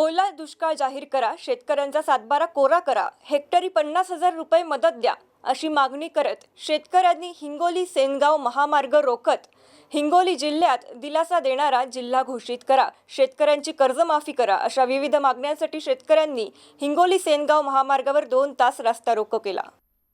ओला दुष्काळ जाहीर करा शेतकऱ्यांचा सातबारा कोरा करा हेक्टरी पन्नास हजार रुपये मदत द्या अशी मागणी करत शेतकऱ्यांनी हिंगोली सेनगाव महामार्ग रोखत. हिंगोली जिल्ह्यात दिलासा देणारा जिल्हा घोषित करा शेतकऱ्यांची कर्जमाफी करा अशा विविध मागण्यांसाठी शेतकऱ्यांनी हिंगोली सेनगाव महामार्गावर दोन तास रास्ता रोको केला.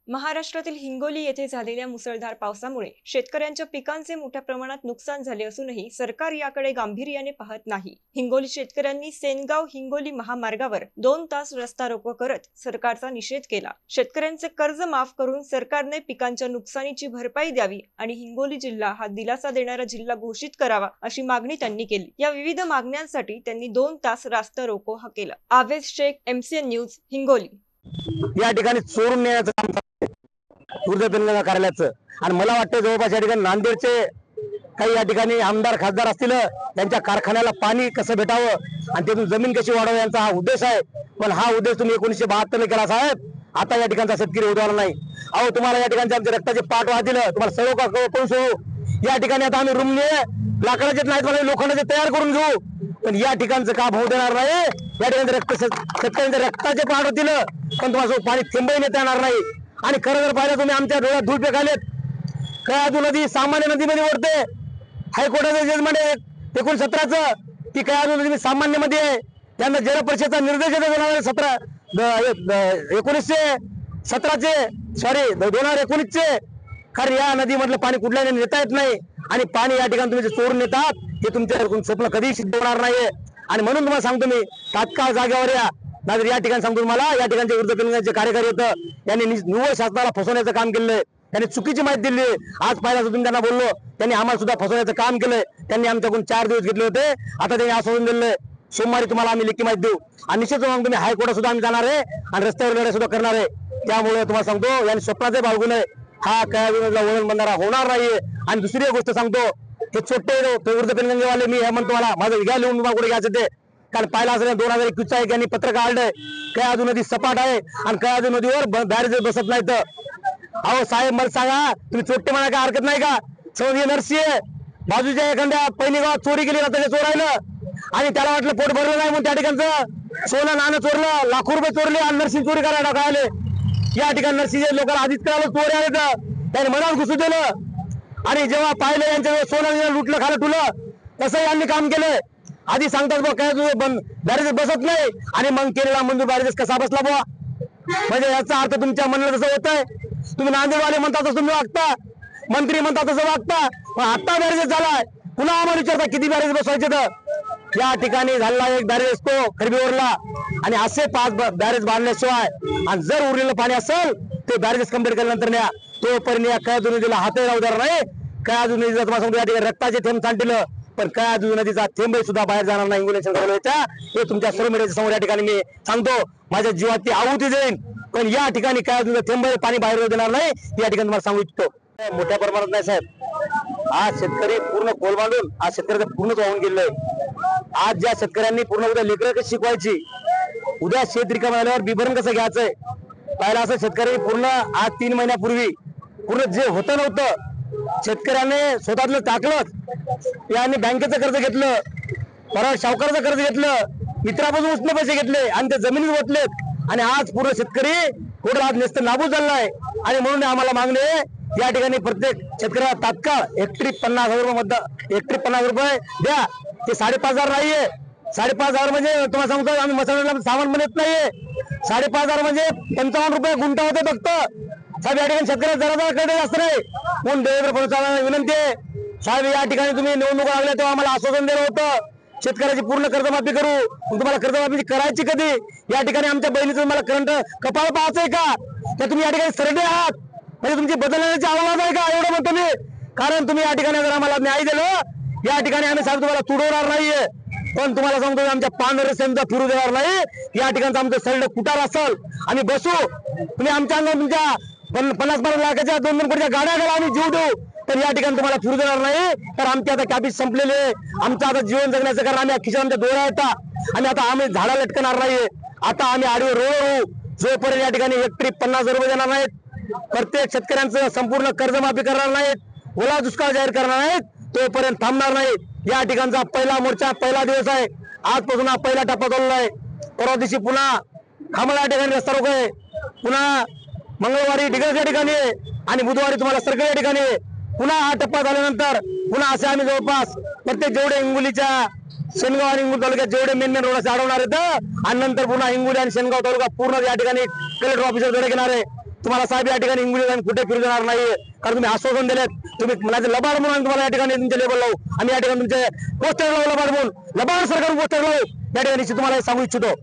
महाराष्ट्रातील हिंगोली येथे झालेल्या मुसळधार पावसामुळे शेतकऱ्यांच्या पिकांचे मोठ्या प्रमाणात नुकसान झाले असूनही सरकार याकडे गांभीर्याने पाहत नाही. हिंगोली शेतकऱ्यांनी सेनगाव हिंगोली महामार्गावर दोन तास रस्ता रोको करत सरकारचा निषेध केला. शेतकऱ्यांचे कर्ज माफ करून सरकारने पिकांच्या नुकसानीची भरपाई द्यावी आणि हिंगोली जिल्हा हा दिलासा देणारा जिल्हा घोषित करावा अशी मागणी त्यांनी केली. या विविध मागण्यांसाठी त्यांनी दोन तास रास्ता रोको हा केला. Awez Shaikh MCN news Hingoli. या ठिकाणी चोरून नेण्याचं काम ऊर्जा कार्यालयाचं. आणि मला वाटतं जवळपास या ठिकाणी नांदेडचे काही या ठिकाणी आमदार खासदार असतील त्यांच्या कारखान्याला पाणी कसं भेटावं आणि त्यातून जमीन कशी वाढवावी यांचा हा उद्देश आहे. पण हा उद्देश तुम्ही एकोणीशे बहात्तर केला साहेब. आता या ठिकाणचा शेतकरी उद्भवला नाही. अहो तुम्हाला या ठिकाणी आमच्या रक्ताचे पाठ वाहतील तुम्हाला सर्व का करून सोडू या ठिकाणी आता आम्ही रुमले लाकडाचे नाहीत मला लोखंडाचे तयार करून घेऊ. पण या ठिकाणचं काम होऊ देणार नाही? या ठिकाणी रक्त शेतकऱ्यांचे रक्ताचे पाठ होतील पण तुम्हाला पाणी थेंबही नेता येणार नाही. आणि खरं जर पाहिलं तुम्ही आमच्या डोळ्यात धूळ फेकालेत कयादू नदी सामान्य नदीमध्ये ओढते? हायकोर्टाचं जजमेंट आहे एकूण सतराचं ती कयादू नदी सामान्यमध्ये आहे? त्यांना जल परिषदचा निर्देश देण्यात येणार सतरा एकोणीसशे सतराचे. सॉरी दोन हजार एकोणीसचे. कारण या नदीमधलं पाणी कुठल्याने नेता येत नाही. आणि पाणी या ठिकाणी तुम्ही चोरून नेतात हे तुमच्या स्वप्न कधीही सिद्ध होणार नाहीये. आणि म्हणून तुम्हाला सांगतो मी तात्काळ जागेवर या. नाहीतर या ठिकाणी सांगतो तुम्हाला या ठिकाणचे वृद्ध केंद्राचे कार्यकारी होतं. यांनी निव्वळ शासनाला फसवण्याचं काम केलंय. त्यांनी चुकीची माहिती दिली. आज पहिला तुम्ही त्यांना बोललो. त्यांनी आम्हाला सुद्धा फसवण्याचं काम केलंय. त्यांनी आमच्याकडून चार दिवस घेतले होते. आता त्यांनी आश्वासन दिलंय. सोमवारी तुम्हाला आम्ही लेखी माहिती देऊ. आणि निश्चित मग तुम्ही हायकोर्टात सुद्धा आम्ही जाणार आहे आणि रस्त्यावर लढाई सुद्धा करणार आहे. त्यामुळे तुम्हाला सांगतो यांनी स्वप्नाचे बाळगू नये. हा कया विरोधाला वळण बनणारा होणार नाहीये. आणि दुसरी गोष्ट सांगतो हे छोटे वृद्ध पेनगंजेवाले मी हे म्हणतो मला माझं घ्या लिहून तुम्हाला कुठे घ्यायचं ते? कारण पाहिलं असं दोन हजार एकवीसचा एक यांनी पत्र काढलंय कयादू नदी सपाट आहे आणि कयादू नदीवर बॅरेज बसत नाही तर अहो साहेब मला सांगा तुम्ही चोट्टे म्हणा काय हरकत नाही का? समज नरसी आहे. बाजूच्या एखाद्या पहिली गावात चोरी केली ना त्याच्या चोरायलं आणि त्याला वाटलं पोट भरलं नाही म्हणून त्या ठिकाणचं सोनं नाणं चोरलं लाखो रुपये चोरले आणि नर्सिंग चोरी करायला टाकायले या ठिकाणी नरसिंग लोकांना आधीच करायला चोरी आले तर. त्याने मनात घुसू दिलं. आणि जेव्हा पाहिलं यांच्या सोनं लुटलं खालं ठुलं तसं यांनी काम केलंय आधी सांगतात बा काय तुझं बंद बॅरेज बसत नाही. आणि मग केलेला मंजूर बॅरेज कसा बसला बुवा म्हणजे याचा अर्थ तुमच्या मनाला जसं होत आहे तुम्ही नांदेडवाले म्हणता तसं तुम्ही वागता. मंत्री म्हणता तसं वागता. पण आता बॅरेज झालाय. पुन्हा आम्हाला विचारता किती बॅरेज बसवायचे तर या ठिकाणी झालेला एक बॅरेज असतो खरबीवरला आणि असे पाच बॅरेज बांधल्याशिवाय आणि जर उरलेलं पाणी असेल ते बॅरेजेस कंप्लीट केल्यानंतर न्या. तोपर्यंत या कया नदीला हातही राहू देणार नाही. कया नदीचा तुम्हाला सांगतो या ठिकाणी रक्ताचे थेंब सांडतील पण काय नदीचा थेंबही सुद्धा बाहेर जाणार नाही इंग्लिश हे तुमच्या सर्व मीडियाच्या समोर या ठिकाणी मी सांगतो. माझ्या जीवात ती आहुती देईन. पण या ठिकाणी काय थेंब पाणी बाहेर देणार नाही या ठिकाणी तुम्हाला सांगू इच्छितो. मोठ्या प्रमाणात नाही साहेब. आज शेतकरी पूर्ण कोल बांधून आज शेतकऱ्याचं पूर्णच वाहून गेलेलं आहे. आज ज्या शेतकऱ्यांनी पूर्ण उद्या लेकर कशी शिकवायची? उद्या शेत रिकाम आल्यावर बिभरण कसं घ्यायचंय? पाहिलं असं शेतकरी पूर्ण आज तीन महिन्यापूर्वी पूर्ण जे होतं नव्हतं शेतकऱ्याने स्वतःतलं याने यांनी बँकेचं कर्ज घेतलं. परत सावकाराचं कर्ज घेतलं. मित्रापासून उसने पैसे घेतले. आणि ते जमिनीत ओतलेत आणि आज पूर्ण शेतकरी कुठं आज नेस्त नाबूद झालाय. आणि म्हणून आम्हाला मागणे या ठिकाणी प्रत्येक शेतकऱ्याला तात्काळ एकट्री पन्नास हजार रुपये मतदान पन्नास रुपये द्या. ते साडेपाच हजार नाहीये. साडेपाच हजार म्हणजे तुम्हाला सांगतो आम्ही मसाला सामान म्हणत नाहीये. साडेपाच हजार म्हणजे पंचावन्न रुपये गुंठा होते फक्त. साहेब या ठिकाणी शेतकऱ्याला जरा जरा कडे जास्त नाही. म्हणून देवेंद्र फडणवीस विनंती आहे साहेब या ठिकाणी तुम्ही निवडणूक लागल्या तेव्हा आम्हाला आश्वासन दिलं होतं. शेतकऱ्याची पूर्ण कर्जमाफी करू. मग तुम्हाला कर्जमाफी करायची कधी? या ठिकाणी आमच्या बहिणीचं तुम्हाला करंट कपाळ पाहायचंय का? तर तुम्ही या ठिकाणी सरडे आहात. म्हणजे तुमची बदलण्याची आवाज आहे का? एवढं म्हणतो मी. कारण तुम्ही या ठिकाणी जर आम्हाला न्याय दिलं या ठिकाणी आम्ही साहेब तुम्हाला तुडवणार नाहीये. पण तुम्हाला सांगतो आमच्या पांढरे सेमचा फिरू देणार नाही. या ठिकाणचं आमचं सरड कुटार असल आम्ही बसू. तुम्ही आमच्या अंगावर तुमच्या पन्नास पन्नास लाखाच्या दोन दोन कोटीच्या गाड्या घाला आम्ही जीव देऊ. तर या ठिकाणी तुम्हाला फिरू देणार नाही. तर आमची आता कॅबीज संपलेली आहे. आमचं आता जीवन जगण्याचं कारण आम्ही खिशा आमच्या डोळ्या येतात आणि आता आम्ही झाडा लटकणार नाहीये. आता आम्ही आडवे रोड होऊ जोपर्यंत या ठिकाणी हेक्टरी पन्नास हजार रुपये देणार नाहीत प्रत्येक शेतकऱ्यांचं संपूर्ण कर्जमाफी करणार नाहीत ओला दुष्काळ जाहीर करणार नाहीत तोपर्यंत थांबणार नाही या ठिकाणचा पहिला मोर्चा पहिला दिवस आहे. आजपासून हा पहिला टप्पा चालू आहे. परवा दिवशी पुन्हा खामला या ठिकाणी रस्ता रोख आहे. पुन्हा मंगळवारी डिग्रस या ठिकाणी आहे. आणि बुधवारी तुम्हाला सर्कल या ठिकाणी आहे. पुन्हा हा टप्पा झाल्यानंतर पुन्हा असे आम्ही जवळपास प्रत्येक जेवढे हिंगोलीच्या शेनगाव आणि हिंगोली तालुक्यात जेवढे मेन मेन रोड असे अडवणार आहेत आणि नंतर पुन्हा हिंगोली आणि शेनगाव तालुका पूर्ण या ठिकाणी कलेक्टर ऑफिसरकडे घेणार आहे. तुम्हाला साहेब या ठिकाणी हिंगोली जाऊन कुठे फिरू देणार नाही कारण तुम्ही आश्वासन दिलेत. तुम्ही मनाचे लबाड म्हणून तुम्हाला या ठिकाणी तुमचे लेबल लावू. आम्ही या ठिकाणी तुमचे पोस्टर लावू लबाड म्हणून. लबाड सरकार पोस्टर लावू. या ठिकाणी तुम्हाला सांगू इच्छितो.